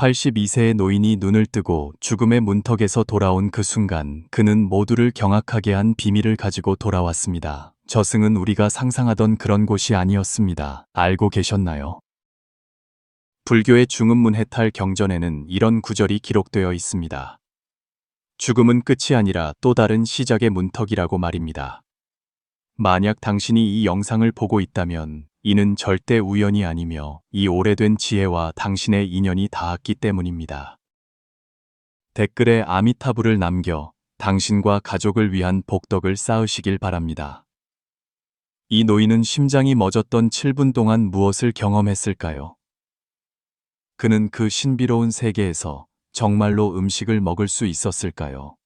82세의 노인이 눈을 뜨고 죽음의 문턱에서 돌아온 그 순간 그는 모두를 경악하게 한 비밀을 가지고 돌아왔습니다. 저승은 우리가 상상하던 그런 곳이 아니었습니다. 알고 계셨나요? 불교의 중음문 해탈 경전에는 이런 구절이 기록되어 있습니다. 죽음은 끝이 아니라 또 다른 시작의 문턱이라고 말입니다. 만약 당신이 이 영상을 보고 있다면 이는 절대 우연이 아니며 이 오래된 지혜와 당신의 인연이 닿았기 때문입니다. 댓글에 아미타불을 남겨 당신과 가족을 위한 복덕을 쌓으시길 바랍니다. 이 노인은 심장이 멎었던 7분 동안 무엇을 경험했을까요? 그는 그 신비로운 세계에서 정말로 음식을 먹을 수 있었을까요?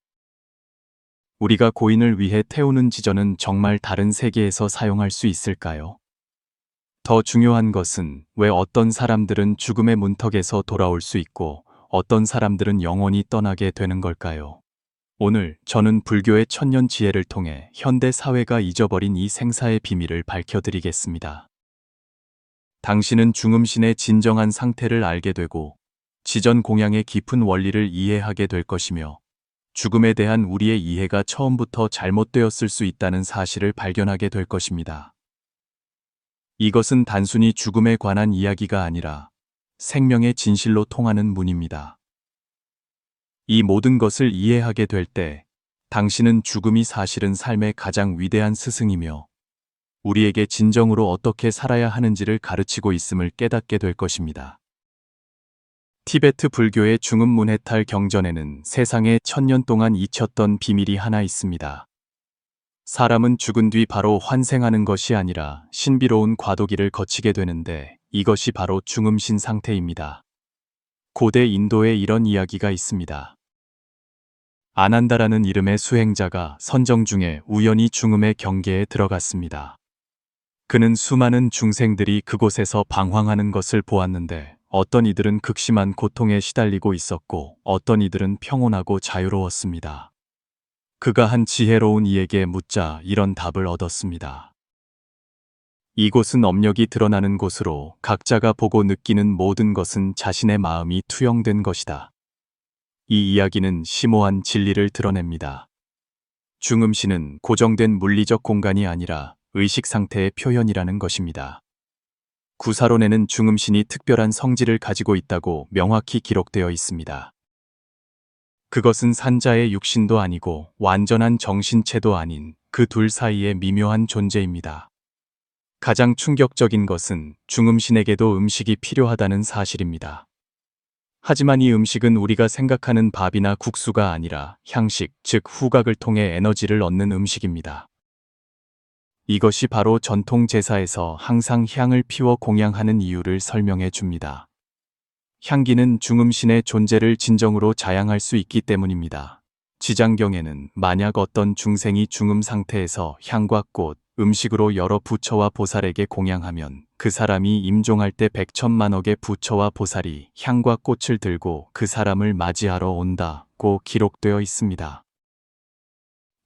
우리가 고인을 위해 태우는 지전은 정말 다른 세계에서 사용할 수 있을까요? 더 중요한 것은 왜 어떤 사람들은 죽음의 문턱에서 돌아올 수 있고 어떤 사람들은 영원히 떠나게 되는 걸까요? 오늘 저는 불교의 천년 지혜를 통해 현대 사회가 잊어버린 이 생사의 비밀을 밝혀드리겠습니다. 당신은 중음신의 진정한 상태를 알게 되고 지전 공양의 깊은 원리를 이해하게 될 것이며 죽음에 대한 우리의 이해가 처음부터 잘못되었을 수 있다는 사실을 발견하게 될 것입니다. 이것은 단순히 죽음에 관한 이야기가 아니라 생명의 진실로 통하는 문입니다. 이 모든 것을 이해하게 될 때 당신은 죽음이 사실은 삶의 가장 위대한 스승이며 우리에게 진정으로 어떻게 살아야 하는지를 가르치고 있음을 깨닫게 될 것입니다. 티베트 불교의 중음문 해탈 경전에는 세상에 천년 동안 잊혔던 비밀이 하나 있습니다. 사람은 죽은 뒤 바로 환생하는 것이 아니라 신비로운 과도기를 거치게 되는데 이것이 바로 중음신 상태입니다. 고대 인도에 이런 이야기가 있습니다. 아난다라는 이름의 수행자가 선정 중에 우연히 중음의 경계에 들어갔습니다. 그는 수많은 중생들이 그곳에서 방황하는 것을 보았는데 어떤 이들은 극심한 고통에 시달리고 있었고 어떤 이들은 평온하고 자유로웠습니다. 그가 한 지혜로운 이에게 묻자 이런 답을 얻었습니다. 이곳은 업력이 드러나는 곳으로 각자가 보고 느끼는 모든 것은 자신의 마음이 투영된 것이다. 이 이야기는 심오한 진리를 드러냅니다. 중음시는 고정된 물리적 공간이 아니라 의식 상태의 표현이라는 것입니다. 구사론에는 중음신이 특별한 성질을 가지고 있다고 명확히 기록되어 있습니다. 그것은 산자의 육신도 아니고 완전한 정신체도 아닌 그 둘 사이의 미묘한 존재입니다. 가장 충격적인 것은 중음신에게도 음식이 필요하다는 사실입니다. 하지만 이 음식은 우리가 생각하는 밥이나 국수가 아니라 향식, 즉 후각을 통해 에너지를 얻는 음식입니다. 이것이 바로 전통 제사에서 항상 향을 피워 공양하는 이유를 설명해 줍니다. 향기는 중음신의 존재를 진정으로 자양할 수 있기 때문입니다. 지장경에는 만약 어떤 중생이 중음 상태에서 향과 꽃, 음식으로 여러 부처와 보살에게 공양하면 그 사람이 임종할 때 백천만억의 부처와 보살이 향과 꽃을 들고 그 사람을 맞이하러 온다고 기록되어 있습니다.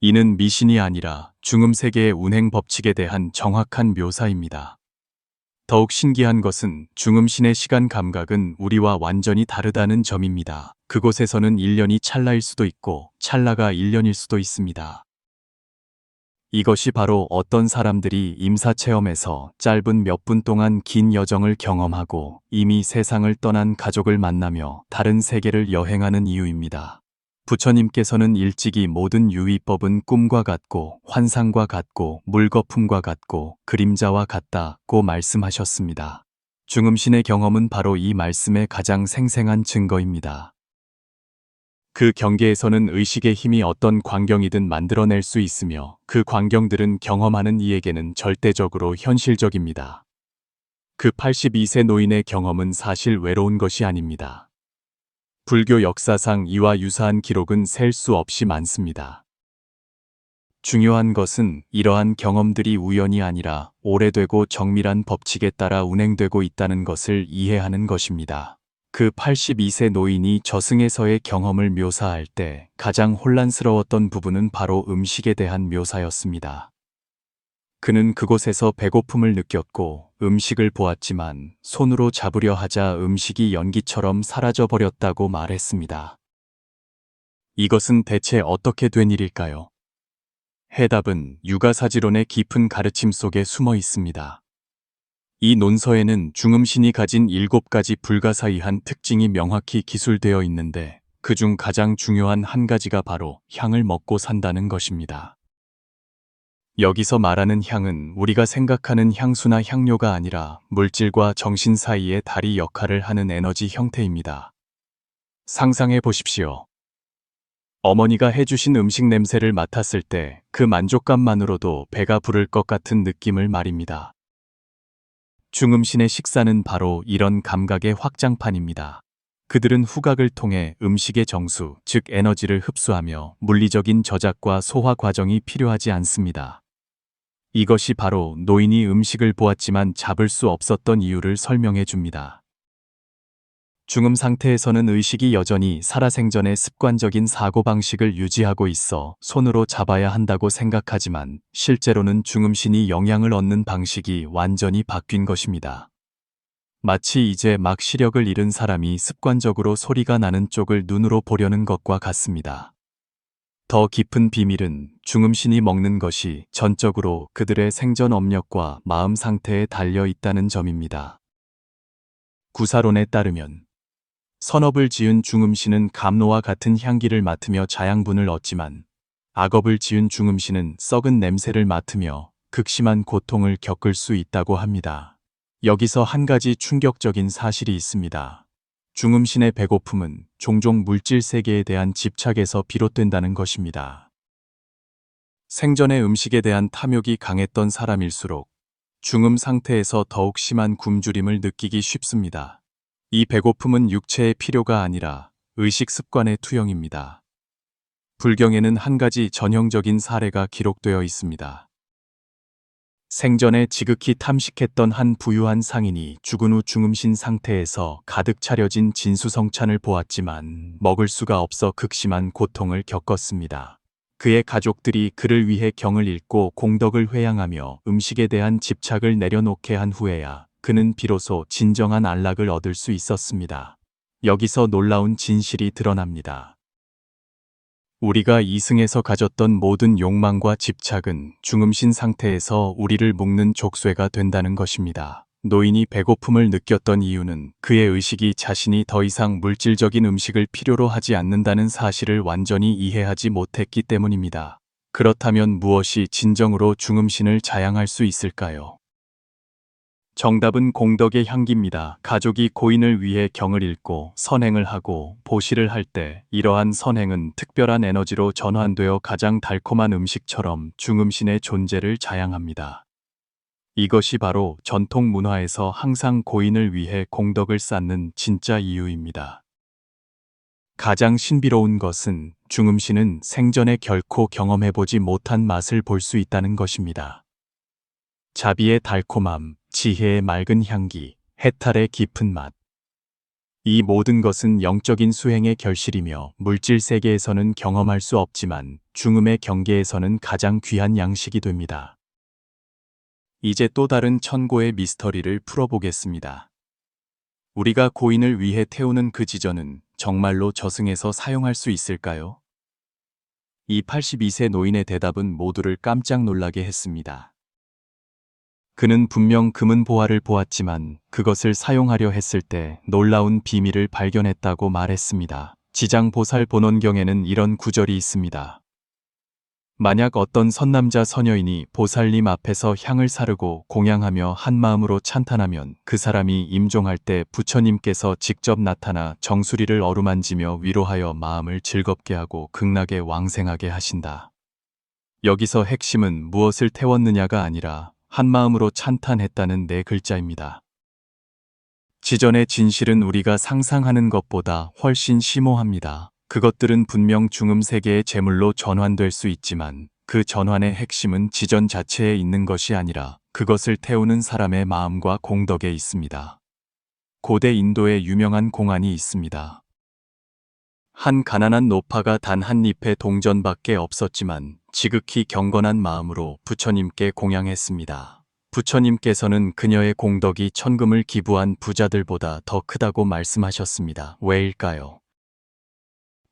이는 미신이 아니라 중음 세계의 운행 법칙에 대한 정확한 묘사입니다. 더욱 신기한 것은 중음신의 시간 감각은 우리와 완전히 다르다는 점입니다. 그곳에서는 1년이 찰나일 수도 있고 찰나가 1년일 수도 있습니다. 이것이 바로 어떤 사람들이 임사체험에서 짧은 몇 분 동안 긴 여정을 경험하고 이미 세상을 떠난 가족을 만나며 다른 세계를 여행하는 이유입니다. 부처님께서는 일찍이 모든 유의법은 꿈과 같고 환상과 같고 물거품과 같고 그림자와 같다고 말씀하셨습니다. 중음신의 경험은 바로 이 말씀의 가장 생생한 증거입니다. 그 경계에서는 의식의 힘이 어떤 광경이든 만들어낼 수 있으며 그 광경들은 경험하는 이에게는 절대적으로 현실적입니다. 그 82세 노인의 경험은 사실 외로운 것이 아닙니다. 불교 역사상 이와 유사한 기록은 셀 수 없이 많습니다. 중요한 것은 이러한 경험들이 우연이 아니라 오래되고 정밀한 법칙에 따라 운행되고 있다는 것을 이해하는 것입니다. 그 82세 노인이 저승에서의 경험을 묘사할 때 가장 혼란스러웠던 부분은 바로 음식에 대한 묘사였습니다. 그는 그곳에서 배고픔을 느꼈고 음식을 보았지만 손으로 잡으려 하자 음식이 연기처럼 사라져 버렸다고 말했습니다. 이것은 대체 어떻게 된 일일까요? 해답은 육아사지론의 깊은 가르침 속에 숨어 있습니다. 이 논서에는 중음신이 가진 일곱 가지 불가사의한 특징이 명확히 기술되어 있는데 그중 가장 중요한 한 가지가 바로 향을 먹고 산다는 것입니다. 여기서 말하는 향은 우리가 생각하는 향수나 향료가 아니라 물질과 정신 사이의 다리 역할을 하는 에너지 형태입니다. 상상해 보십시오. 어머니가 해주신 음식 냄새를 맡았을 때 그 만족감만으로도 배가 부를 것 같은 느낌을 말입니다. 중음신의 식사는 바로 이런 감각의 확장판입니다. 그들은 후각을 통해 음식의 정수, 즉 에너지를 흡수하며 물리적인 저작과 소화 과정이 필요하지 않습니다. 이것이 바로 노인이 음식을 보았지만 잡을 수 없었던 이유를 설명해 줍니다. 중음 상태에서는 의식이 여전히 살아생전의 습관적인 사고방식을 유지하고 있어 손으로 잡아야 한다고 생각하지만 실제로는 중음신이 영향을 얻는 방식이 완전히 바뀐 것입니다. 마치 이제 막 시력을 잃은 사람이 습관적으로 소리가 나는 쪽을 눈으로 보려는 것과 같습니다. 더 깊은 비밀은 중음신이 먹는 것이 전적으로 그들의 생전 업력과 마음 상태에 달려 있다는 점입니다. 구사론에 따르면 선업을 지은 중음신은 감로와 같은 향기를 맡으며 자양분을 얻지만 악업을 지은 중음신은 썩은 냄새를 맡으며 극심한 고통을 겪을 수 있다고 합니다. 여기서 한 가지 충격적인 사실이 있습니다. 중음신의 배고픔은 종종 물질 세계에 대한 집착에서 비롯된다는 것입니다. 생전의 음식에 대한 탐욕이 강했던 사람일수록 중음 상태에서 더욱 심한 굶주림을 느끼기 쉽습니다. 이 배고픔은 육체의 필요가 아니라 의식 습관의 투영입니다. 불경에는 한 가지 전형적인 사례가 기록되어 있습니다. 생전에 지극히 탐식했던 한 부유한 상인이 죽은 후 중음신 상태에서 가득 차려진 진수성찬을 보았지만 먹을 수가 없어 극심한 고통을 겪었습니다. 그의 가족들이 그를 위해 경을 읽고 공덕을 회양하며 음식에 대한 집착을 내려놓게 한 후에야 그는 비로소 진정한 안락을 얻을 수 있었습니다. 여기서 놀라운 진실이 드러납니다. 우리가 이승에서 가졌던 모든 욕망과 집착은 중음신 상태에서 우리를 묶는 족쇄가 된다는 것입니다. 노인이 배고픔을 느꼈던 이유는 그의 의식이 자신이 더 이상 물질적인 음식을 필요로 하지 않는다는 사실을 완전히 이해하지 못했기 때문입니다. 그렇다면 무엇이 진정으로 중음신을 자양할 수 있을까요? 정답은 공덕의 향기입니다. 가족이 고인을 위해 경을 읽고 선행을 하고 보시를 할 때 이러한 선행은 특별한 에너지로 전환되어 가장 달콤한 음식처럼 중음신의 존재를 자양합니다. 이것이 바로 전통 문화에서 항상 고인을 위해 공덕을 쌓는 진짜 이유입니다. 가장 신비로운 것은 중음신은 생전에 결코 경험해보지 못한 맛을 볼 수 있다는 것입니다. 자비의 달콤함, 지혜의 맑은 향기, 해탈의 깊은 맛. 이 모든 것은 영적인 수행의 결실이며 물질 세계에서는 경험할 수 없지만 중음의 경계에서는 가장 귀한 양식이 됩니다. 이제 또 다른 천고의 미스터리를 풀어보겠습니다. 우리가 고인을 위해 태우는 그 지전은 정말로 저승에서 사용할 수 있을까요? 이 82세 노인의 대답은 모두를 깜짝 놀라게 했습니다. 그는 분명 금은 보화를 보았지만 그것을 사용하려 했을 때 놀라운 비밀을 발견했다고 말했습니다. 지장 보살 본원경에는 이런 구절이 있습니다. 만약 어떤 선남자 선여인이 보살님 앞에서 향을 사르고 공양하며 한 마음으로 찬탄하면 그 사람이 임종할 때 부처님께서 직접 나타나 정수리를 어루만지며 위로하여 마음을 즐겁게 하고 극락에 왕생하게 하신다. 여기서 핵심은 무엇을 태웠느냐가 아니라 한마음으로 찬탄했다는 네 글자입니다. 지전의 진실은 우리가 상상하는 것보다 훨씬 심오합니다. 그것들은 분명 중음 세계의 제물로 전환될 수 있지만 그 전환의 핵심은 지전 자체에 있는 것이 아니라 그것을 태우는 사람의 마음과 공덕에 있습니다. 고대 인도에 유명한 공안이 있습니다. 한 가난한 노파가 단 한 잎의 동전밖에 없었지만 지극히 경건한 마음으로 부처님께 공양했습니다. 부처님께서는 그녀의 공덕이 천금을 기부한 부자들보다 더 크다고 말씀하셨습니다. 왜일까요?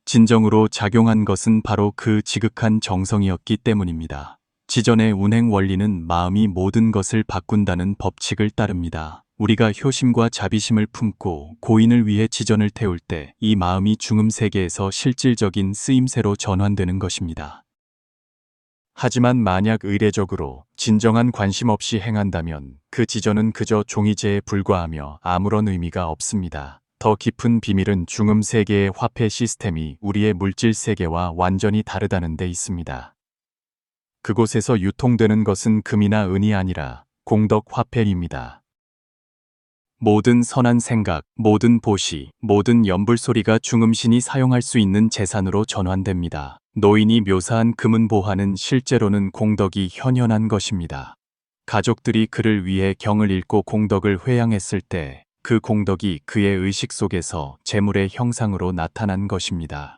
진정으로 작용한 것은 바로 그 지극한 정성이었기 때문입니다. 지전의 운행 원리는 마음이 모든 것을 바꾼다는 법칙을 따릅니다. 우리가 효심과 자비심을 품고 고인을 위해 지전을 태울 때 이 마음이 중음 세계에서 실질적인 쓰임새로 전환되는 것입니다. 하지만 만약 의례적으로 진정한 관심 없이 행한다면 그 지전은 그저 종이제에 불과하며 아무런 의미가 없습니다. 더 깊은 비밀은 중음 세계의 화폐 시스템이 우리의 물질 세계와 완전히 다르다는 데 있습니다. 그곳에서 유통되는 것은 금이나 은이 아니라 공덕 화폐입니다. 모든 선한 생각, 모든 보시, 모든 연불소리가 중음신이 사용할 수 있는 재산으로 전환됩니다. 노인이 묘사한 금은 보화는 실제로는 공덕이 현현한 것입니다. 가족들이 그를 위해 경을 읽고 공덕을 회양했을 때 그 공덕이 그의 의식 속에서 재물의 형상으로 나타난 것입니다.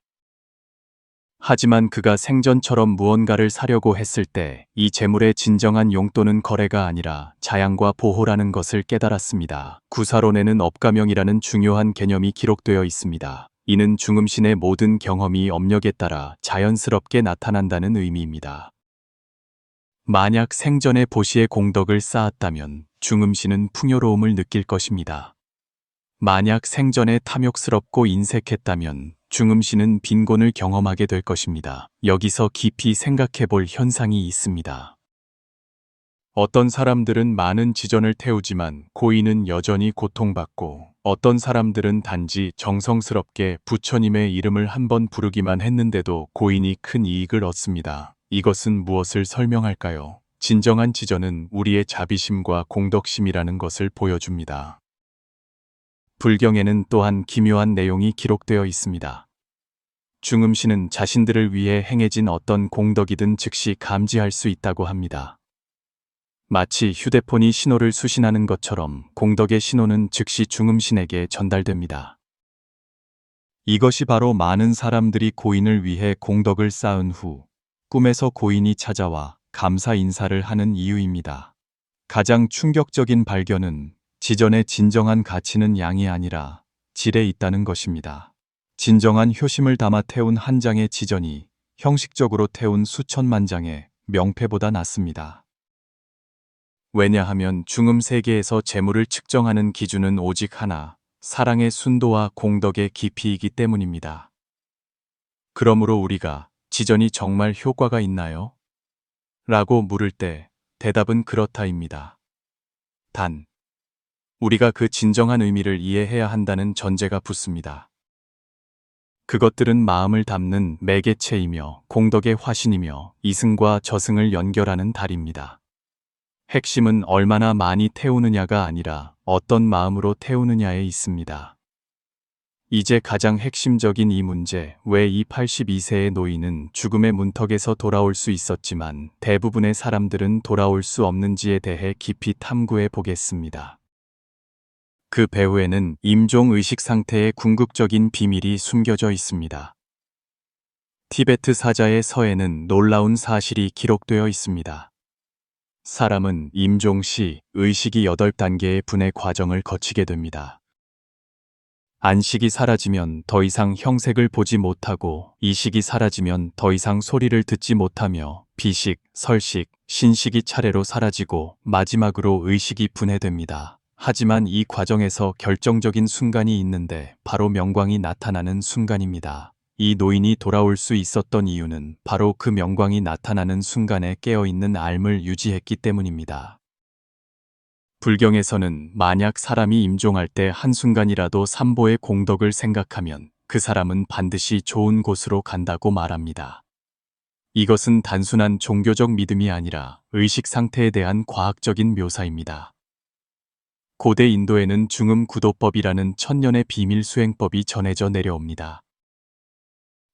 하지만 그가 생전처럼 무언가를 사려고 했을 때 이 재물의 진정한 용도는 거래가 아니라 자양과 보호라는 것을 깨달았습니다. 구사론에는 업가명이라는 중요한 개념이 기록되어 있습니다. 이는 중음신의 모든 경험이 업력에 따라 자연스럽게 나타난다는 의미입니다. 만약 생전에 보시의 공덕을 쌓았다면 중음신은 풍요로움을 느낄 것입니다. 만약 생전에 탐욕스럽고 인색했다면 중음신은 빈곤을 경험하게 될 것입니다. 여기서 깊이 생각해 볼 현상이 있습니다. 어떤 사람들은 많은 지전을 태우지만 고인은 여전히 고통받고 어떤 사람들은 단지 정성스럽게 부처님의 이름을 한번 부르기만 했는데도 고인이 큰 이익을 얻습니다. 이것은 무엇을 설명할까요? 진정한 지전은 우리의 자비심과 공덕심이라는 것을 보여줍니다. 불경에는 또한 기묘한 내용이 기록되어 있습니다. 중음신은 자신들을 위해 행해진 어떤 공덕이든 즉시 감지할 수 있다고 합니다. 마치 휴대폰이 신호를 수신하는 것처럼 공덕의 신호는 즉시 중음신에게 전달됩니다. 이것이 바로 많은 사람들이 고인을 위해 공덕을 쌓은 후 꿈에서 고인이 찾아와 감사 인사를 하는 이유입니다. 가장 충격적인 발견은 지전의 진정한 가치는 양이 아니라 질에 있다는 것입니다. 진정한 효심을 담아 태운 한 장의 지전이 형식적으로 태운 수천만 장의 명패보다 낫습니다. 왜냐하면 중음 세계에서 재물을 측정하는 기준은 오직 하나, 사랑의 순도와 공덕의 깊이이기 때문입니다. 그러므로 우리가 지전이 정말 효과가 있나요? 라고 물을 때 대답은 그렇다입니다. 단, 우리가 그 진정한 의미를 이해해야 한다는 전제가 붙습니다. 그것들은 마음을 담는 매개체이며 공덕의 화신이며 이승과 저승을 연결하는 달입니다. 핵심은 얼마나 많이 태우느냐가 아니라 어떤 마음으로 태우느냐에 있습니다. 이제 가장 핵심적인 이 문제, 왜 이 82세의 노인은 죽음의 문턱에서 돌아올 수 있었지만 대부분의 사람들은 돌아올 수 없는지에 대해 깊이 탐구해 보겠습니다. 그 배후에는 임종 의식 상태의 궁극적인 비밀이 숨겨져 있습니다. 티베트 사자의 서에는 놀라운 사실이 기록되어 있습니다. 사람은 임종 시 의식이 8단계의 분해 과정을 거치게 됩니다. 안식이 사라지면 더 이상 형색을 보지 못하고 이식이 사라지면 더 이상 소리를 듣지 못하며 비식, 설식, 신식이 차례로 사라지고 마지막으로 의식이 분해됩니다. 하지만 이 과정에서 결정적인 순간이 있는데 바로 명광이 나타나는 순간입니다. 이 노인이 돌아올 수 있었던 이유는 바로 그 명광이 나타나는 순간에 깨어있는 알을 유지했기 때문입니다. 불경에서는 만약 사람이 임종할 때 한순간이라도 삼보의 공덕을 생각하면 그 사람은 반드시 좋은 곳으로 간다고 말합니다. 이것은 단순한 종교적 믿음이 아니라 의식 상태에 대한 과학적인 묘사입니다. 고대 인도에는 중음 구도법이라는 천년의 비밀 수행법이 전해져 내려옵니다.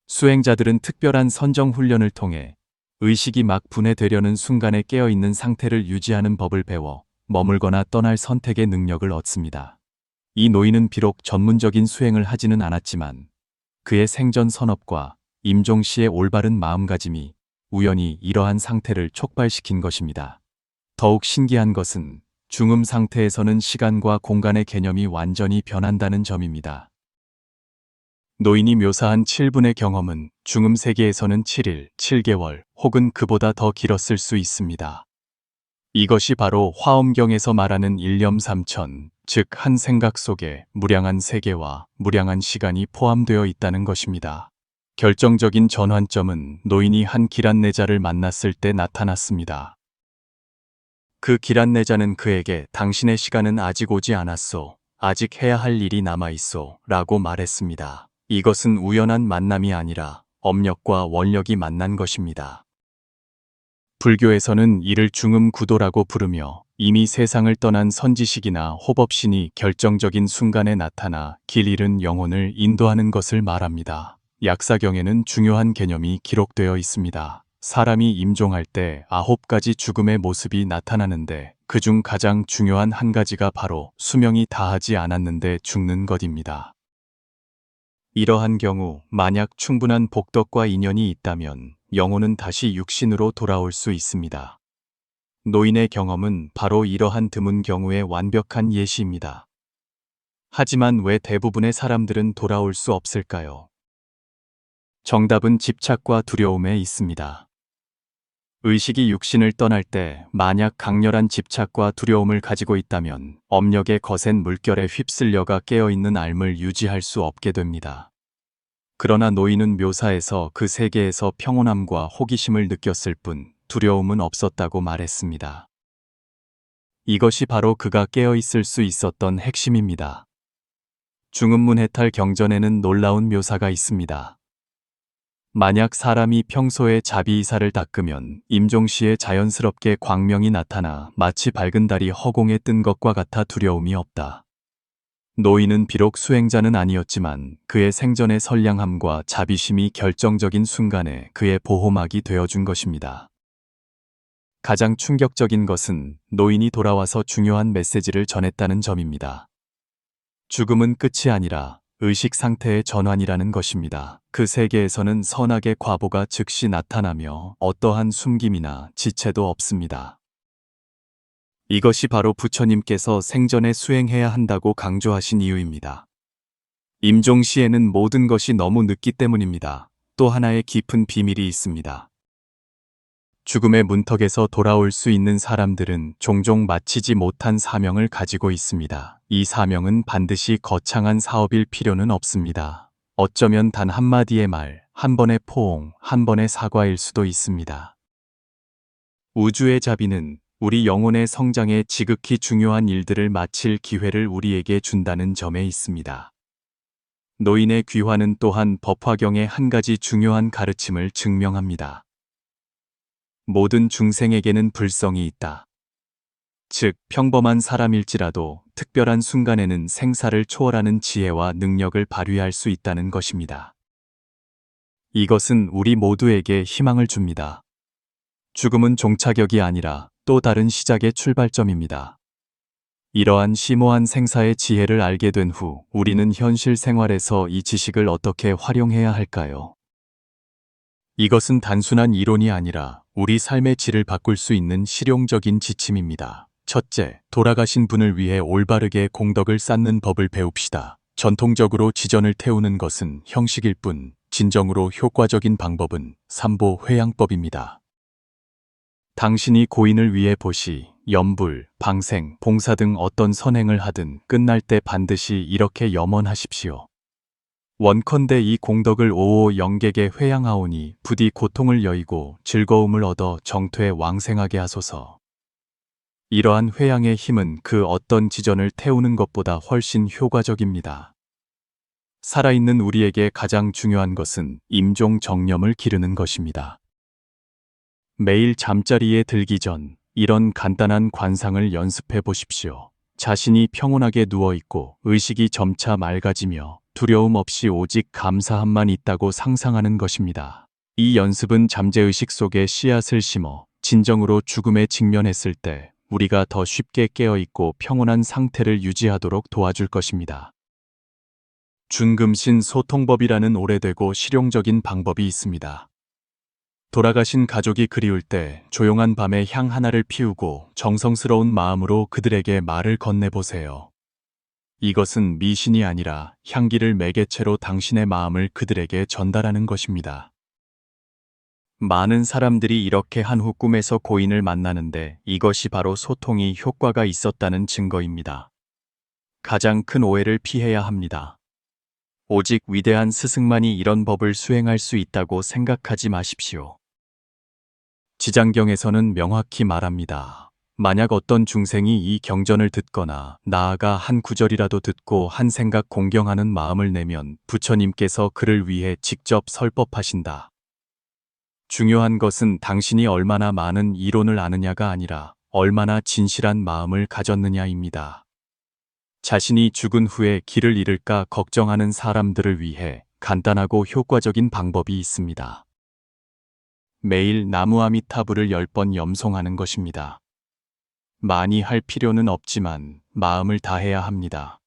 수행자들은 특별한 선정 훈련을 통해 의식이 막 분해되려는 순간에 깨어있는 상태를 유지하는 법을 배워 머물거나 떠날 선택의 능력을 얻습니다. 이 노인은 비록 전문적인 수행을 하지는 않았지만 그의 생전 선업과 임종 시의 올바른 마음가짐이 우연히 이러한 상태를 촉발시킨 것입니다. 더욱 신기한 것은 중음 상태에서는 시간과 공간의 개념이 완전히 변한다는 점입니다. 노인이 묘사한 7분의 경험은 중음 세계에서는 7일, 7개월 혹은 그보다 더 길었을 수 있습니다. 이것이 바로 화엄경에서 말하는 일념 삼천, 즉 한 생각 속에 무량한 세계와 무량한 시간이 포함되어 있다는 것입니다. 결정적인 전환점은 노인이 한 기란내자를 만났을 때 나타났습니다. 그 기란내자는 그에게 당신의 시간은 아직 오지 않았소. 아직 해야 할 일이 남아있소. 라고 말했습니다. 이것은 우연한 만남이 아니라 업력과 원력이 만난 것입니다. 불교에서는 이를 중음 구도라고 부르며 이미 세상을 떠난 선지식이나 호법신이 결정적인 순간에 나타나 길 잃은 영혼을 인도하는 것을 말합니다. 약사경에는 중요한 개념이 기록되어 있습니다. 사람이 임종할 때 아홉 가지 죽음의 모습이 나타나는데 그중 가장 중요한 한 가지가 바로 수명이 다하지 않았는데 죽는 것입니다. 이러한 경우 만약 충분한 복덕과 인연이 있다면 영혼은 다시 육신으로 돌아올 수 있습니다. 노인의 경험은 바로 이러한 드문 경우의 완벽한 예시입니다. 하지만 왜 대부분의 사람들은 돌아올 수 없을까요? 정답은 집착과 두려움에 있습니다. 의식이 육신을 떠날 때 만약 강렬한 집착과 두려움을 가지고 있다면 업력의 거센 물결에 휩쓸려가 깨어있는 알을 유지할 수 없게 됩니다. 그러나 노인은 묘사에서 그 세계에서 평온함과 호기심을 느꼈을 뿐 두려움은 없었다고 말했습니다. 이것이 바로 그가 깨어있을 수 있었던 핵심입니다. 중음문 해탈 경전에는 놀라운 묘사가 있습니다. 만약 사람이 평소에 자비이사를 닦으면 임종시에 자연스럽게 광명이 나타나 마치 밝은 달이 허공에 뜬 것과 같아 두려움이 없다. 노인은 비록 수행자는 아니었지만 그의 생전의 선량함과 자비심이 결정적인 순간에 그의 보호막이 되어준 것입니다. 가장 충격적인 것은 노인이 돌아와서 중요한 메시지를 전했다는 점입니다. 죽음은 끝이 아니라 의식 상태의 전환이라는 것입니다. 그 세계에서는 선악의 과보가 즉시 나타나며 어떠한 숨김이나 지체도 없습니다. 이것이 바로 부처님께서 생전에 수행해야 한다고 강조하신 이유입니다. 임종 시에는 모든 것이 너무 늦기 때문입니다. 또 하나의 깊은 비밀이 있습니다. 죽음의 문턱에서 돌아올 수 있는 사람들은 종종 마치지 못한 사명을 가지고 있습니다. 이 사명은 반드시 거창한 사업일 필요는 없습니다. 어쩌면 단 한마디의 말, 한 번의 포옹, 한 번의 사과일 수도 있습니다. 우주의 자비는 우리 영혼의 성장에 지극히 중요한 일들을 마칠 기회를 우리에게 준다는 점에 있습니다. 노인의 귀화는 또한 법화경의 한 가지 중요한 가르침을 증명합니다. 모든 중생에게는 불성이 있다. 즉, 평범한 사람일지라도 특별한 순간에는 생사를 초월하는 지혜와 능력을 발휘할 수 있다는 것입니다. 이것은 우리 모두에게 희망을 줍니다. 죽음은 종착역이 아니라 또 다른 시작의 출발점입니다. 이러한 심오한 생사의 지혜를 알게 된 후 우리는 현실 생활에서 이 지식을 어떻게 활용해야 할까요? 이것은 단순한 이론이 아니라 우리 삶의 질을 바꿀 수 있는 실용적인 지침입니다. 첫째, 돌아가신 분을 위해 올바르게 공덕을 쌓는 법을 배웁시다. 전통적으로 지전을 태우는 것은 형식일 뿐, 진정으로 효과적인 방법은 삼보 회양법입니다. 당신이 고인을 위해 보시, 염불, 방생, 봉사 등 어떤 선행을 하든 끝날 때 반드시 이렇게 염원하십시오. 원컨대 이 공덕을 오오 영객에 회양하오니 부디 고통을 여의고 즐거움을 얻어 정퇴 왕생하게 하소서. 이러한 회양의 힘은 그 어떤 지전을 태우는 것보다 훨씬 효과적입니다. 살아있는 우리에게 가장 중요한 것은 임종 정념을 기르는 것입니다. 매일 잠자리에 들기 전 이런 간단한 관상을 연습해 보십시오. 자신이 평온하게 누워있고 의식이 점차 맑아지며 두려움 없이 오직 감사함만 있다고 상상하는 것입니다. 이 연습은 잠재의식 속에 씨앗을 심어 진정으로 죽음에 직면했을 때 우리가 더 쉽게 깨어있고 평온한 상태를 유지하도록 도와줄 것입니다. 준금신 소통법이라는 오래되고 실용적인 방법이 있습니다. 돌아가신 가족이 그리울 때 조용한 밤에 향 하나를 피우고 정성스러운 마음으로 그들에게 말을 건네보세요. 이것은 미신이 아니라 향기를 매개체로 당신의 마음을 그들에게 전달하는 것입니다. 많은 사람들이 이렇게 한 후 꿈에서 고인을 만나는데 이것이 바로 소통이 효과가 있었다는 증거입니다. 가장 큰 오해를 피해야 합니다. 오직 위대한 스승만이 이런 법을 수행할 수 있다고 생각하지 마십시오. 지장경에서는 명확히 말합니다. 만약 어떤 중생이 이 경전을 듣거나 나아가 한 구절이라도 듣고 한 생각 공경하는 마음을 내면 부처님께서 그를 위해 직접 설법하신다. 중요한 것은 당신이 얼마나 많은 이론을 아느냐가 아니라 얼마나 진실한 마음을 가졌느냐입니다. 자신이 죽은 후에 길을 잃을까 걱정하는 사람들을 위해 간단하고 효과적인 방법이 있습니다. 매일 나무 아미타불을 10번 염송하는 것입니다. 많이 할 필요는 없지만 마음을 다해야 합니다.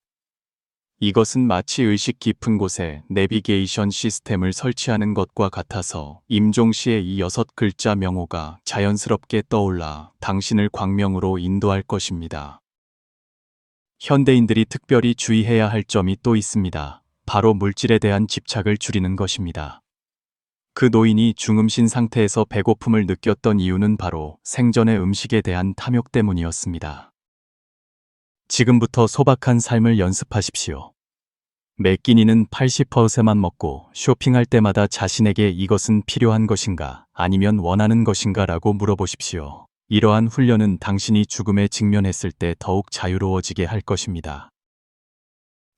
이것은 마치 의식 깊은 곳에 내비게이션 시스템을 설치하는 것과 같아서 임종 시의 이 여섯 글자 명호가 자연스럽게 떠올라 당신을 광명으로 인도할 것입니다. 현대인들이 특별히 주의해야 할 점이 또 있습니다. 바로 물질에 대한 집착을 줄이는 것입니다. 그 노인이 중음신 상태에서 배고픔을 느꼈던 이유는 바로 생전의 음식에 대한 탐욕 때문이었습니다. 지금부터 소박한 삶을 연습하십시오. 매 끼니는 80%만 먹고 쇼핑할 때마다 자신에게 이것은 필요한 것인가 아니면 원하는 것인가 라고 물어보십시오. 이러한 훈련은 당신이 죽음에 직면했을 때 더욱 자유로워지게 할 것입니다.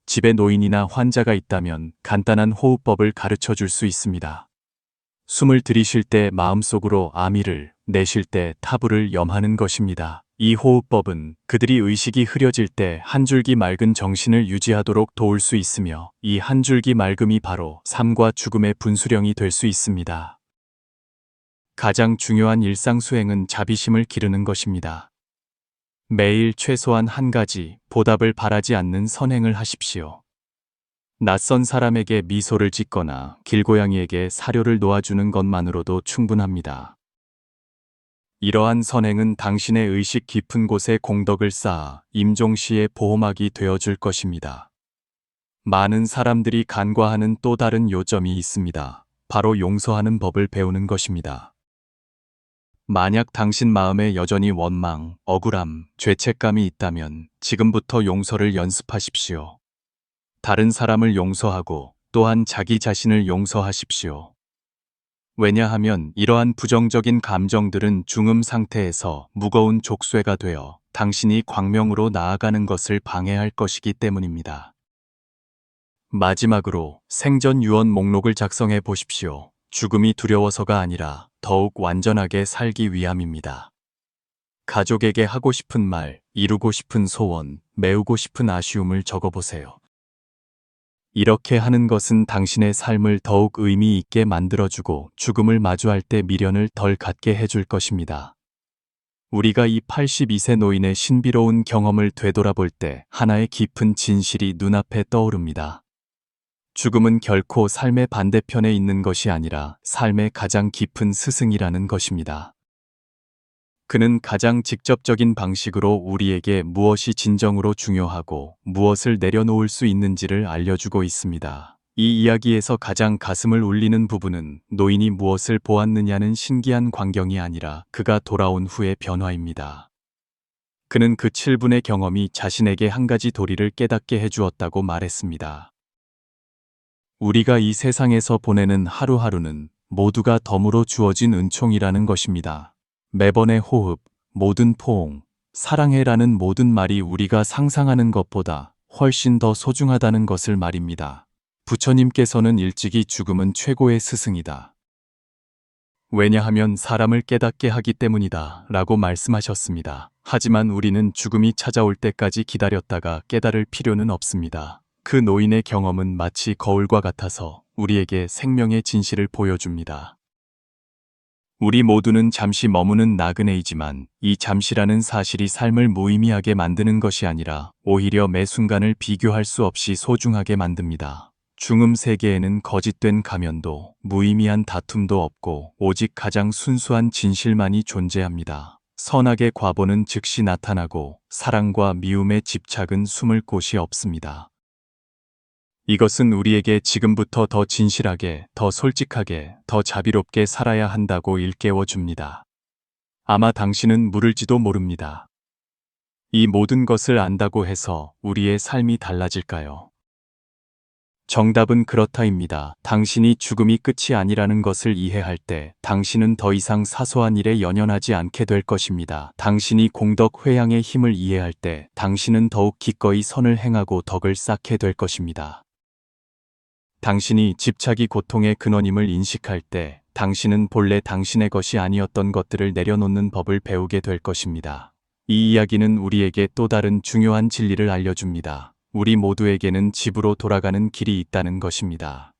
집에 노인이나 환자가 있다면 간단한 호흡법을 가르쳐 줄 수 있습니다. 숨을 들이쉴 때 마음속으로 아미를, 내쉴 때 타부를 염하는 것입니다. 이 호흡법은 그들이 의식이 흐려질 때 한 줄기 맑은 정신을 유지하도록 도울 수 있으며 이 한 줄기 맑음이 바로 삶과 죽음의 분수령이 될 수 있습니다. 가장 중요한 일상 수행은 자비심을 기르는 것입니다. 매일 최소한 한 가지 보답을 바라지 않는 선행을 하십시오. 낯선 사람에게 미소를 짓거나 길고양이에게 사료를 놓아주는 것만으로도 충분합니다. 이러한 선행은 당신의 의식 깊은 곳에 공덕을 쌓아 임종시의 보호막이 되어줄 것입니다. 많은 사람들이 간과하는 또 다른 요점이 있습니다. 바로 용서하는 법을 배우는 것입니다. 만약 당신 마음에 여전히 원망, 억울함, 죄책감이 있다면 지금부터 용서를 연습하십시오. 다른 사람을 용서하고 또한 자기 자신을 용서하십시오. 왜냐하면 이러한 부정적인 감정들은 중음 상태에서 무거운 족쇄가 되어 당신이 광명으로 나아가는 것을 방해할 것이기 때문입니다. 마지막으로 생전 유언 목록을 작성해 보십시오. 죽음이 두려워서가 아니라 더욱 완전하게 살기 위함입니다. 가족에게 하고 싶은 말, 이루고 싶은 소원, 메우고 싶은 아쉬움을 적어보세요. 이렇게 하는 것은 당신의 삶을 더욱 의미 있게 만들어주고 죽음을 마주할 때 미련을 덜 갖게 해줄 것입니다. 우리가 이 82세 노인의 신비로운 경험을 되돌아볼 때 하나의 깊은 진실이 눈앞에 떠오릅니다. 죽음은 결코 삶의 반대편에 있는 것이 아니라 삶의 가장 깊은 스승이라는 것입니다. 그는 가장 직접적인 방식으로 우리에게 무엇이 진정으로 중요하고 무엇을 내려놓을 수 있는지를 알려주고 있습니다. 이 이야기에서 가장 가슴을 울리는 부분은 노인이 무엇을 보았느냐는 신기한 광경이 아니라 그가 돌아온 후의 변화입니다. 그는 그 7분의 경험이 자신에게 한 가지 도리를 깨닫게 해주었다고 말했습니다. 우리가 이 세상에서 보내는 하루하루는 모두가 덤으로 주어진 은총이라는 것입니다. 매번의 호흡, 모든 포옹, 사랑해라는 모든 말이 우리가 상상하는 것보다 훨씬 더 소중하다는 것을 말입니다. 부처님께서는 일찍이 죽음은 최고의 스승이다. 왜냐하면 사람을 깨닫게 하기 때문이다. 라고 말씀하셨습니다. 하지만 우리는 죽음이 찾아올 때까지 기다렸다가 깨달을 필요는 없습니다. 그 노인의 경험은 마치 거울과 같아서 우리에게 생명의 진실을 보여줍니다. 우리 모두는 잠시 머무는 나그네이지만 이 잠시라는 사실이 삶을 무의미하게 만드는 것이 아니라 오히려 매 순간을 비교할 수 없이 소중하게 만듭니다. 중음 세계에는 거짓된 가면도 무의미한 다툼도 없고 오직 가장 순수한 진실만이 존재합니다. 선악의 과보는 즉시 나타나고 사랑과 미움의 집착은 숨을 곳이 없습니다. 이것은 우리에게 지금부터 더 진실하게, 더 솔직하게, 더 자비롭게 살아야 한다고 일깨워 줍니다. 아마 당신은 물을지도 모릅니다. 이 모든 것을 안다고 해서 우리의 삶이 달라질까요? 정답은 그렇다입니다. 당신이 죽음이 끝이 아니라는 것을 이해할 때 당신은 더 이상 사소한 일에 연연하지 않게 될 것입니다. 당신이 공덕 회양의 힘을 이해할 때 당신은 더욱 기꺼이 선을 행하고 덕을 쌓게 될 것입니다. 당신이 집착이 고통의 근원임을 인식할 때 당신은 본래 당신의 것이 아니었던 것들을 내려놓는 법을 배우게 될 것입니다. 이 이야기는 우리에게 또 다른 중요한 진리를 알려줍니다. 우리 모두에게는 집으로 돌아가는 길이 있다는 것입니다.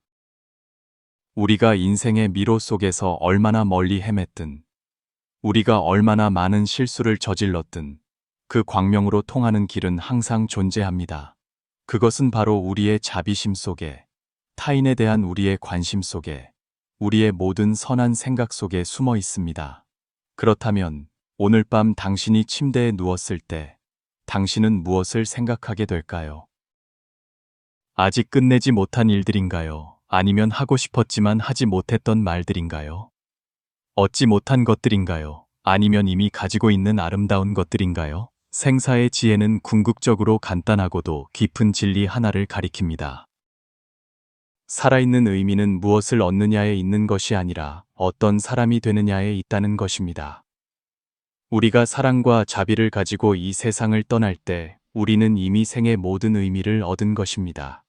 우리가 인생의 미로 속에서 얼마나 멀리 헤맸든, 우리가 얼마나 많은 실수를 저질렀든, 그 광명으로 통하는 길은 항상 존재합니다. 그것은 바로 우리의 자비심 속에, 타인에 대한 우리의 관심 속에, 우리의 모든 선한 생각 속에 숨어 있습니다. 그렇다면 오늘 밤 당신이 침대에 누웠을 때 당신은 무엇을 생각하게 될까요? 아직 끝내지 못한 일들인가요? 아니면 하고 싶었지만 하지 못했던 말들인가요? 얻지 못한 것들인가요? 아니면 이미 가지고 있는 아름다운 것들인가요? 생사의 지혜는 궁극적으로 간단하고도 깊은 진리 하나를 가리킵니다. 살아있는 의미는 무엇을 얻느냐에 있는 것이 아니라 어떤 사람이 되느냐에 있다는 것입니다. 우리가 사랑과 자비를 가지고 이 세상을 떠날 때 우리는 이미 생의 모든 의미를 얻은 것입니다.